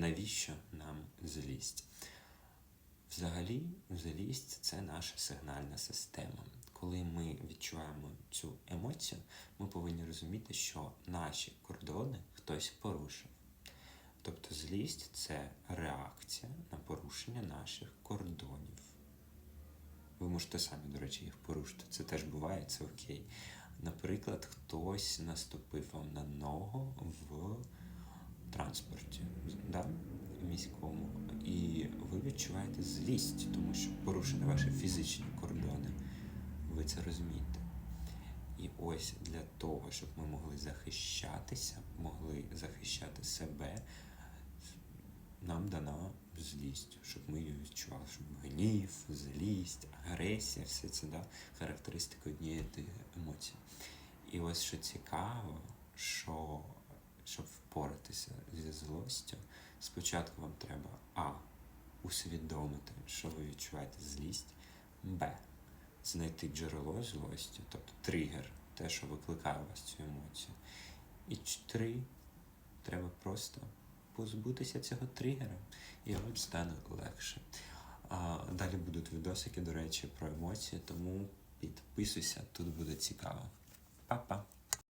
навіщо нам злість? Взагалі, злість це наша сигнальна система. Коли ми відчуваємо цю емоцію, ми повинні розуміти, що наші кордони хтось порушив. Тобто злість це реакція на порушення наших кордонів. Ви можете самі, до речі, їх порушити. Це теж буває, це окей. Наприклад, хтось наступив вам на ногу в транспорті, да? міському, і ви відчуваєте злість, тому що порушені ваші фізичні кордони. Ви це розумієте. І ось для того, щоб ми могли захищатися, могли захищати себе, нам дана злість, щоб ми її відчували, щоб гнів, злість, агресія, все це да, характеристики однієї емоції. І ось що цікаво, що щоб впоратися зі злостю, спочатку вам треба А. Усвідомити, що ви відчуваєте злість, Б. Знайти джерело злості, тобто тригер, те, що викликає у вас цю емоцію. І ч- три. Треба просто позбутися цього тригера, і вам стане легше. А, далі будуть відосики, до речі, про емоції, тому підписуйся, тут буде цікаво. Па-па!